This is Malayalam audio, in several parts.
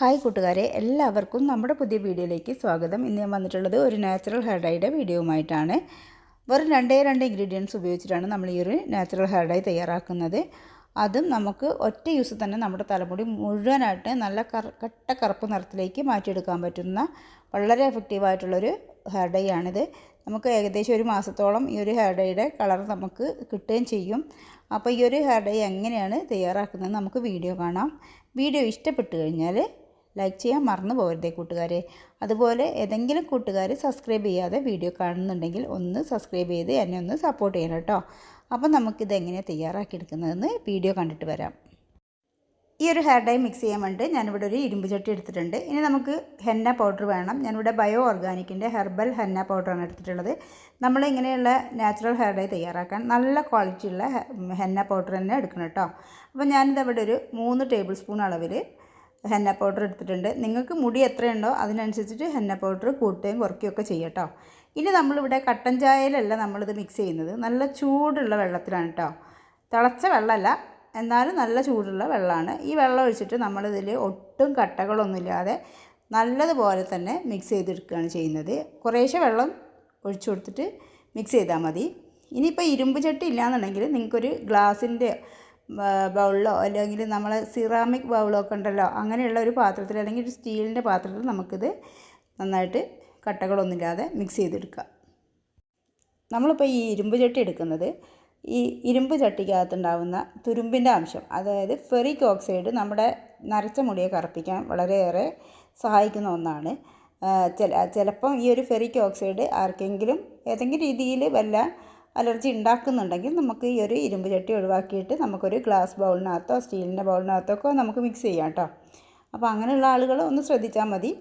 ഹായ് കൂട്ടുകാരെ എല്ലാവർക്കും നമ്മുടെ പുതിയ വീഡിയോയിലേക്ക് സ്വാഗതം. ഇന്ന് ഞാൻ വന്നിട്ടുള്ളത് ഒരു നാച്ചുറൽ ഹെയർ ഡൈയുടെ വീഡിയോയുമായിട്ടാണ്. വെറും രണ്ടേ രണ്ട് ഇൻഗ്രീഡിയൻസ് ഉപയോഗിച്ചിട്ടാണ് നമ്മൾ ഈ ഒരു നാച്ചുറൽ ഹെയർ ഡൈ തയ്യാറാക്കുന്നത്. അതും നമുക്ക് ഒറ്റ യൂസ് തന്നെ നമ്മുടെ തലമുടി മുഴുവനായിട്ട് നല്ല കട്ട കറുപ്പ് നിറത്തിലേക്ക് മാറ്റിയെടുക്കാൻ പറ്റുന്ന വളരെ എഫക്റ്റീവായിട്ടുള്ളൊരു ഹെയർ ഡൈ ആണിത്. നമുക്ക് ഏകദേശം ഒരു മാസത്തോളം ഈ ഒരു ഹെയർ ഡൈയുടെ കളർ നമുക്ക് കിട്ടുകയും ചെയ്യും. അപ്പോൾ ഈ ഒരു ഹെയർ ഡൈ എങ്ങനെയാണ് തയ്യാറാക്കുന്നത് നമുക്ക് വീഡിയോ കാണാം. വീഡിയോ ഇഷ്ടപ്പെട്ടു കഴിഞ്ഞാൽ ലൈക്ക് ചെയ്യാൻ മറന്നു പോകരുതേ കൂട്ടുകാരെ. അതുപോലെ ഏതെങ്കിലും കൂട്ടുകാർ സബ്സ്ക്രൈബ് ചെയ്യാതെ വീഡിയോ കാണുന്നുണ്ടെങ്കിൽ ഒന്ന് സബ്സ്ക്രൈബ് ചെയ്ത് എന്നെ ഒന്ന് സപ്പോർട്ട് ചെയ്യണം കേട്ടോ. അപ്പോൾ നമുക്കിത് എങ്ങനെയാണ് തയ്യാറാക്കിയെടുക്കുന്നതെന്ന് വീഡിയോ കണ്ടിട്ട് വരാം. ഈ ഒരു ഹെയർ ഡൈ മിക്സ് ചെയ്യാൻ വേണ്ടി ഞാനിവിടെ ഒരു ഇരുമ്പ് ചട്ടി എടുത്തിട്ടുണ്ട്. ഇനി നമുക്ക് ഹെന്ന പൗഡർ വേണം. ഞാനിവിടെ ബയോ ഓർഗാനിക്കിന്റെ ഹെർബൽ ഹെന്ന പൗഡറാണ് എടുത്തിട്ടുള്ളത്. നമ്മൾ ഇങ്ങനെയുള്ള നാച്ചുറൽ ഹെയർ ഡൈ തയ്യാറാക്കാൻ നല്ല ക്വാളിറ്റിയുള്ള ഹെന്ന പൗഡർ തന്നെ എടുക്കണം കേട്ടോ. അപ്പോൾ ഞാനിതവിടെ ഒരു മൂന്ന് ടേബിൾ സ്പൂൺ അളവിൽ ഹെന്ന പൗഡർ എടുത്തിട്ടുണ്ട്. നിങ്ങൾക്ക് മുടി എത്രയുണ്ടോ അതിനനുസരിച്ചിട്ട് ഹെന്ന പൗഡർ കൂട്ടുകയും കുറയ്ക്കുകയും ചെയ്യട്ടോ ഇനി നമ്മളിവിടെ കട്ടൻ ചായയിലല്ല നമ്മളിത് മിക്സ് ചെയ്യുന്നത്. നല്ല ചൂടുള്ള വെള്ളത്തിലാണ് കേട്ടോ തിളച്ച വെള്ളമല്ല എന്നാലും നല്ല ചൂടുള്ള വെള്ളമാണ്. ഈ വെള്ളം ഒഴിച്ചിട്ട് നമ്മളിതിൽ ഒട്ടും കട്ടകളൊന്നുമില്ലാതെ നല്ലതുപോലെ തന്നെ മിക്സ് ചെയ്തെടുക്കുകയാണ് ചെയ്യുന്നത്. കുറേശ്ശെ വെള്ളം ഒഴിച്ചു കൊടുത്തിട്ട് മിക്സ് ചെയ്താൽ മതി. ഇനിയിപ്പോൾ ഇരുമ്പ് ചട്ടി ഇല്ലയെന്നുണ്ടെങ്കിൽ നിങ്ങൾക്കൊരു ഗ്ലാസിന്റെ ബൗളിലോ അല്ലെങ്കിൽ നമ്മൾ സിറാമിക് ബൗളോ ഒക്കെ ഉണ്ടല്ലോ അങ്ങനെയുള്ള ഒരു പാത്രത്തിൽ അല്ലെങ്കിൽ ഒരു സ്റ്റീലിന്റെ പാത്രത്തിൽ നമുക്കിത് നന്നായിട്ട് കട്ടകളൊന്നുമില്ലാതെ മിക്സ് ചെയ്തെടുക്കുക. നമ്മളിപ്പോൾ ഈ ഇരുമ്പ് ചട്ടി എടുക്കുന്നത് ഈ ഇരുമ്പ് ചട്ടിക്കകത്തുണ്ടാവുന്ന തുരുമ്പിന്റെ അംശം അതായത് ഫെറിക് ഓക്സൈഡ് നമ്മുടെ നരച്ച മുടിയെ കറുപ്പിക്കാൻ വളരെയേറെ സഹായിക്കുന്ന ഒന്നാണ്. ചില ചിലപ്പം ഈ ഒരു ഫെറിക് ഓക്സൈഡ് ആർക്കെങ്കിലും ഏതെങ്കിലും രീതിയിൽ വല്ല അലർജി ഉണ്ടാക്കുന്നുണ്ടെങ്കിൽ നമുക്ക് ഈ ഒരു ഇരുമ്പ് ചട്ടി ഒഴിവാക്കിയിട്ട് നമുക്കൊരു ഗ്ലാസ് ബൗളിനകത്തോ സ്റ്റീലിന്റെ ബൗളിനകത്തോ ഒക്കെ നമുക്ക് മിക്സ് ചെയ്യാം കേട്ടോ. അപ്പോൾ അങ്ങനെയുള്ള ആളുകൾ ഒന്ന് ശ്രദ്ധിച്ചാൽ മതി.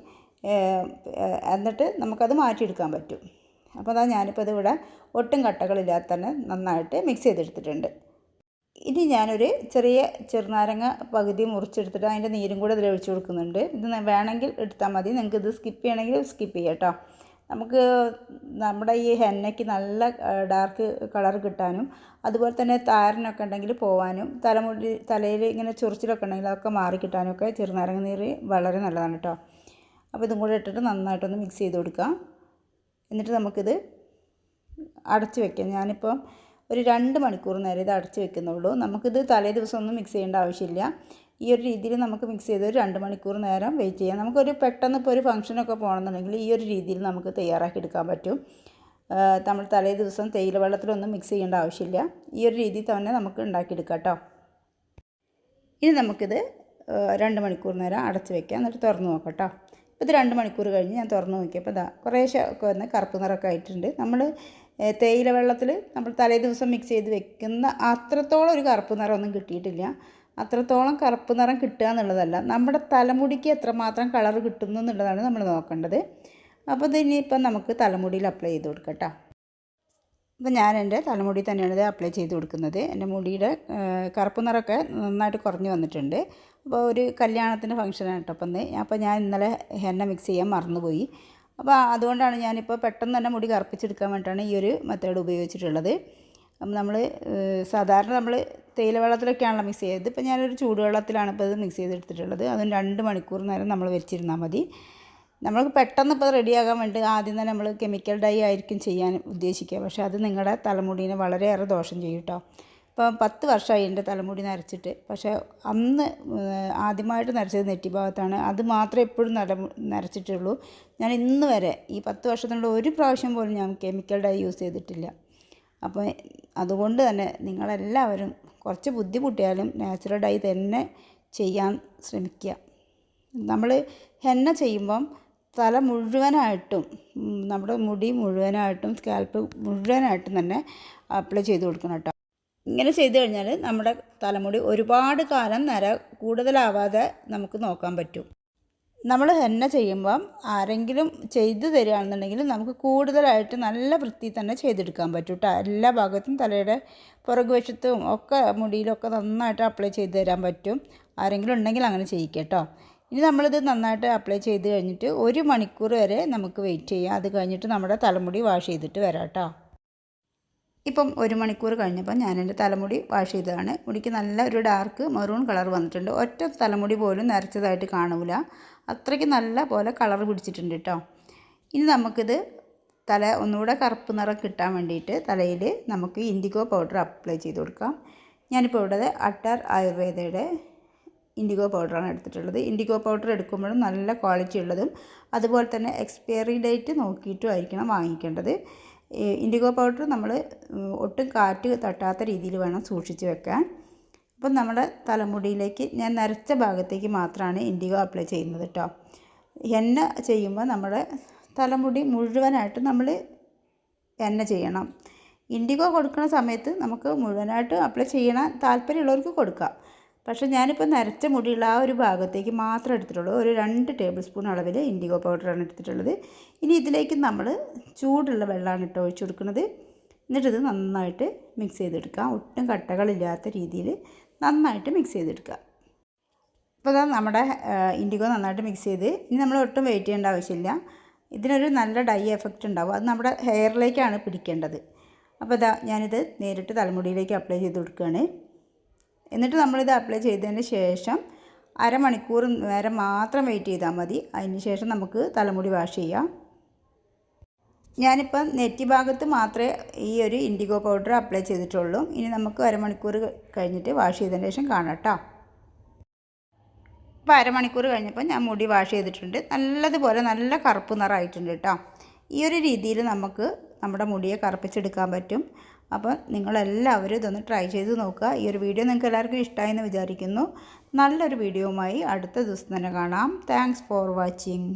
എന്നിട്ട് നമുക്കത് മാറ്റിയെടുക്കാൻ പറ്റും. അപ്പോൾ അതാ ഞാനിപ്പോൾ ഇതിവിടെ ഒട്ടും കട്ടകളില്ലാതെ തന്നെ നന്നായിട്ട് മിക്സ് ചെയ്തെടുത്തിട്ടുണ്ട്. ഇനി ഞാനൊരു ചെറിയ ചെറുനാരങ്ങ പകുതി മുറിച്ചെടുത്തിട്ട് അതിന്റെ നീരും കൂടെ ഇതിൽ ഒഴിച്ചു കൊടുക്കുന്നുണ്ട്. ഇത് വേണമെങ്കിൽ എടുത്താൽ മതി. നിങ്ങൾക്ക് ഇത് സ്കിപ്പ് ചെയ്യണമെങ്കിൽ സ്കിപ്പ് ചെയ്യാം കേട്ടോ. നമുക്ക് നമ്മുടെ ഈ ഹെന്നയ്ക്ക് നല്ല ഡാർക്ക് കളർ കിട്ടാനും അതുപോലെ തന്നെ താരനൊക്കെ ഉണ്ടെങ്കിൽ പോവാനും തലമുടി തലയിൽ ഇങ്ങനെ ചൊറിച്ചിലൊക്കെ ഉണ്ടെങ്കിൽ അതൊക്കെ മാറി കിട്ടാനും ഒക്കെ ചെറുനാരങ്ങ നീര് വളരെ നല്ലതാണ് കേട്ടോ അപ്പോൾ ഇതും കൂടെ ഇട്ടിട്ട് നന്നായിട്ടൊന്ന് മിക്സ് ചെയ്ത് കൊടുക്കാം. എന്നിട്ട് നമുക്കിത് അടച്ച് വെക്കാം. ഞാനിപ്പോൾ ഒരു രണ്ട് മണിക്കൂർ നേരം ഇത് അടച്ച് വെക്കുന്നുള്ളൂ. നമുക്കിത് തലേ ദിവസം ഒന്നും മിക്സ് ചെയ്യേണ്ട ആവശ്യമില്ല. ഈ ഒരു രീതിയിൽ നമുക്ക് മിക്സ് ചെയ്ത് ഒരു രണ്ട് മണിക്കൂർ നേരം വെയിറ്റ് ചെയ്യാം. നമുക്കൊരു പെട്ടെന്ന് ഇപ്പോൾ ഒരു ഫംഗ്ഷനൊക്കെ പോകണമെന്നുണ്ടെങ്കിൽ ഈ ഒരു രീതിയിൽ നമുക്ക് തയ്യാറാക്കി എടുക്കാൻ പറ്റും. നമ്മൾ തലേ ദിവസം തേയില വെള്ളത്തിലൊന്നും മിക്സ് ചെയ്യേണ്ട ആവശ്യമില്ല. ഈ ഒരു രീതിയിൽ തന്നെ നമുക്ക് ഉണ്ടാക്കിയെടുക്കാം കേട്ടോ ഇനി നമുക്കിത് രണ്ട് മണിക്കൂർ നേരം അടച്ച് വെക്കാം. എന്നിട്ട് തുറന്നു നോക്കാം കേട്ടോ ഇപ്പോൾ ഇത് രണ്ട് മണിക്കൂർ കഴിഞ്ഞ് ഞാൻ തുറന്നു നോക്കിയപ്പോൾ ഇതാ കുറേശ്ശെ ഒക്കെ വന്ന് കറുപ്പ് നിറമൊക്കെ ആയിട്ടുണ്ട്. നമ്മൾ തേയില വെള്ളത്തിൽ നമ്മൾ തലേ ദിവസം മിക്സ് ചെയ്ത് വെക്കുന്ന അത്രത്തോളം ഒരു കറുപ്പ് നിറമൊന്നും കിട്ടിയിട്ടില്ല. അത്രത്തോളം കറുപ്പ് നിറം കിട്ടുക എന്നുള്ളതല്ല. നമ്മുടെ തലമുടിക്ക് എത്രമാത്രം കളർ കിട്ടുന്നു എന്നുള്ളതാണ് നമ്മൾ നോക്കേണ്ടത്. അപ്പോൾ ഇനിയിപ്പം നമുക്ക് തലമുടിയിൽ അപ്ലൈ ചെയ്ത് കൊടുക്കാം കേട്ടോ അപ്പോൾ ഞാൻ എന്റെ തലമുടി തന്നെയാണ് ഇത് അപ്ലൈ ചെയ്ത് കൊടുക്കുന്നത്. എന്റെ മുടിയുടെ കറുപ്പ് നിറമൊക്കെ നന്നായിട്ട് കുറഞ്ഞു വന്നിട്ടുണ്ട്. അപ്പോൾ ഒരു കല്യാണത്തിന്റെ ഫംഗ്ഷനാണ് കേട്ടോ. അപ്പം അപ്പോൾ ഞാൻ ഇന്നലെ എണ്ണ മിക്സ് ചെയ്യാൻ മറന്നുപോയി. അപ്പോൾ അതുകൊണ്ടാണ് ഞാനിപ്പോൾ പെട്ടെന്ന് തന്നെ മുടി കറുപ്പിച്ചെടുക്കാൻ വേണ്ടിയിട്ടാണ് ഈ ഒരു മെത്തേഡ് ഉപയോഗിച്ചിട്ടുള്ളത്. നമ്മൾ സാധാരണ നമ്മൾ തേയില വെള്ളത്തിലൊക്കെയാണല്ലോ മിക്സ് ചെയ്തത് ഇപ്പം ഞാനൊരു ചൂടുവെള്ളത്തിലാണ് ഇപ്പോൾ ഇത് മിക്സ് ചെയ്തെടുത്തിട്ടുള്ളത്. അതും രണ്ട് മണിക്കൂർ നേരം നമ്മൾ വെച്ചിരുന്നാൽ മതി. നമ്മൾക്ക് പെട്ടെന്ന് ഇപ്പോൾ റെഡിയാകാൻ വേണ്ടി ആദ്യം തന്നെ നമ്മൾ കെമിക്കൽ ഡൈ ആയിരിക്കും ചെയ്യാൻ ഉദ്ദേശിക്കുക. പക്ഷേ അത് നിങ്ങളുടെ തലമുടിനെ വളരെയേറെ ദോഷം ചെയ്യും കേട്ടോ ഇപ്പം പത്ത് വർഷമായി എന്റെ തലമുടി നരച്ചിട്ട്. പക്ഷേ അന്ന് ആദ്യമായിട്ട് നരച്ചത് നെറ്റി ഭാഗത്താണ് അത് മാത്രമേ എപ്പോഴും നര നരച്ചിട്ടുള്ളൂ. ഞാൻ ഇന്ന് വരെ ഈ പത്ത് വർഷത്തിനുള്ള ഒരു പ്രാവശ്യം പോലും ഞാൻ കെമിക്കൽ ഡൈ യൂസ് ചെയ്തിട്ടില്ല. അപ്പോൾ അതുകൊണ്ട് തന്നെ നിങ്ങളെല്ലാവരും കുറച്ച് ബുദ്ധിമുട്ടിയാലും നാച്ചുറൽ ഡൈ തന്നെ ചെയ്യാൻ ശ്രമിക്കുക. നമ്മൾ ഹെന്ന ചെയ്യുമ്പം തല മുഴുവനായിട്ടും നമ്മുടെ മുടി മുഴുവനായിട്ടും സ്കാൽപ്പ് മുഴുവനായിട്ടും തന്നെ അപ്ലൈ ചെയ്ത് കൊടുക്കണം കേട്ടോ. ഇങ്ങനെ ചെയ്തു കഴിഞ്ഞാൽ നമ്മുടെ തലമുടി ഒരുപാട് കാലം നര കൂടുതലാവാതെ നമുക്ക് നോക്കാൻ പറ്റും. നമ്മൾ ഹെന്ന ചെയ്യുമ്പം ആരെങ്കിലും ചെയ്തു തരികയാണെന്നുണ്ടെങ്കിൽ നമുക്ക് കൂടുതലായിട്ട് നല്ല വൃത്തി തന്നെ ചെയ്തെടുക്കാൻ പറ്റും കേട്ടോ എല്ലാ ഭാഗത്തും തലയുടെ പുറകുവശത്തും ഒക്കെ മുടിയിലൊക്കെ നന്നായിട്ട് അപ്ലൈ ചെയ്ത് തരാൻ പറ്റും. ആരെങ്കിലും ഉണ്ടെങ്കിൽ അങ്ങനെ ചെയ്യിക്കുക കേട്ടോ ഇനി നമ്മളിത് നന്നായിട്ട് അപ്ലൈ ചെയ്ത് കഴിഞ്ഞിട്ട് ഒരു മണിക്കൂർ വരെ നമുക്ക് വെയിറ്റ് ചെയ്യാം. അത് കഴിഞ്ഞിട്ട് നമ്മുടെ തലമുടി വാഷ് ചെയ്തിട്ട് വരാം കേട്ടോ ഇപ്പം ഒരു മണിക്കൂർ കഴിഞ്ഞപ്പോൾ ഞാൻ എന്റെ തലമുടി വാഷ് ചെയ്തതാണ്. മുടിക്ക് നല്ല ഒരു ഡാർക്ക് മെറൂൺ കളർ വന്നിട്ടുണ്ട്. ഒറ്റ തലമുടി പോലും നരച്ചതായിട്ട് കാണൂല. അത്രയ്ക്ക് നല്ല പോലെ കളർ പിടിച്ചിട്ടുണ്ട് കേട്ടോ ഇനി നമുക്കിത് തല ഒന്നുകൂടെ കറുപ്പ് നിറം കിട്ടാൻ വേണ്ടിയിട്ട് തലയിൽ നമുക്ക് ഇൻഡിഗോ പൗഡർ അപ്ലൈ ചെയ്ത് കൊടുക്കാം. ഞാനിപ്പോൾ ഇവിടെ അട്ടാർ ആയുർവേദയുടെ ഇൻഡിഗോ പൗഡറാണ് എടുത്തിട്ടുള്ളത്. ഇൻഡിഗോ പൗഡർ എടുക്കുമ്പോഴും നല്ല ക്വാളിറ്റി ഉള്ളതും അതുപോലെ തന്നെ എക്സ്പയറി ഡേറ്റ് നോക്കിയിട്ടും ആയിരിക്കണം വാങ്ങിക്കേണ്ടത്. ഇൻഡിഗോ പൗഡർ നമ്മൾ ഒട്ടും കാറ്റ് തട്ടാത്ത രീതിയിൽ വേണം സൂക്ഷിച്ച് വെക്കാൻ. അപ്പം നമ്മുടെ തലമുടിയിലേക്ക് ഞാൻ നരച്ച ഭാഗത്തേക്ക് മാത്രമാണ് ഇൻഡിഗോ അപ്ലൈ ചെയ്യുന്നത് കേട്ടോ. എണ്ണ ചെയ്യുമ്പോൾ നമ്മുടെ തലമുടി മുഴുവനായിട്ട് നമ്മൾ എണ്ണ ചെയ്യണം. ഇൻഡിഗോ കൊടുക്കുന്ന സമയത്ത് നമുക്ക് മുഴുവനായിട്ട് അപ്ലൈ ചെയ്യണം താല്പര്യമുള്ളവർക്ക് കൊടുക്കാം. പക്ഷേ ഞാനിപ്പോൾ നരച്ച മുടിയുള്ള ആ ഒരു ഭാഗത്തേക്ക് മാത്രം എടുത്തിട്ടുള്ളൂ. ഒരു രണ്ട് ടേബിൾ സ്പൂൺ അളവിൽ ഇൻഡിഗോ പൗഡറാണ് എടുത്തിട്ടുള്ളത്. ഇനി ഇതിലേക്ക് നമ്മൾ ചൂടുള്ള വെള്ളമാണ് ഇട്ട് ഒഴിച്ചു കൊടുക്കുന്നത്. എന്നിട്ടിത് നന്നായിട്ട് മിക്സ് ചെയ്തെടുക്കുക. ഒട്ടും കട്ടകളില്ലാത്ത രീതിയിൽ നന്നായിട്ട് മിക്സ് ചെയ്തെടുക്കുക. അപ്പോൾ ഇതാ നമ്മുടെ ഇൻഡിഗോ നന്നായിട്ട് മിക്സ് ചെയ്ത് ഇനി നമ്മൾ ഒട്ടും വെയിറ്റ് ചെയ്യേണ്ട ആവശ്യമില്ല. ഇതിനൊരു നല്ല ഡൈ എഫക്റ്റ് ഉണ്ടാവും. അത് നമ്മുടെ ഹെയറിലേക്കാണ് പിടിക്കേണ്ടത്. അപ്പോൾ ഇതാ ഞാനിത് നേരിട്ട് തലമുടിയിലേക്ക് അപ്ലൈ ചെയ്ത് കൊടുക്കുകയാണ്. എന്നിട്ട് നമ്മളിത് അപ്ലൈ ചെയ്തതിന് ശേഷം അരമണിക്കൂർ നേരം മാത്രം വെയിറ്റ് ചെയ്താൽ മതി. അതിന് ശേഷം നമുക്ക് തലമുടി വാഷ് ചെയ്യാം. ഞാനിപ്പം നെറ്റി ഭാഗത്ത് മാത്രമേ ഈ ഒരു ഇൻഡിഗോ പൗഡർ അപ്ലൈ ചെയ്തിട്ടുള്ളൂ. ഇനി നമുക്ക് അരമണിക്കൂർ കഴിഞ്ഞിട്ട് വാഷ് ചെയ്തതിന് ശേഷം കാണാം കേട്ടോ. അരമണിക്കൂർ കഴിഞ്ഞപ്പോൾ ഞാൻ മുടി വാഷ് ചെയ്തിട്ടുണ്ട്. നല്ലതുപോലെ നല്ല കറുപ്പ് നിറമായിട്ടുണ്ട് കേട്ടോ. ഈ ഒരു രീതിയിൽ നമുക്ക് നമ്മുടെ മുടിയെ കറുപ്പിച്ചെടുക്കാൻ പറ്റും. അപ്പോൾ നിങ്ങളെല്ലാവരും ഇതൊന്ന് ട്രൈ ചെയ്ത് നോക്കുക. ഈ ഒരു വീഡിയോ നിങ്ങൾക്ക് എല്ലാവർക്കും ഇഷ്ടമായെന്ന് വിചാരിക്കുന്നു. നല്ലൊരു വീഡിയോവുമായി അടുത്ത ദിവസം തന്നെ കാണാം. Thanks for watching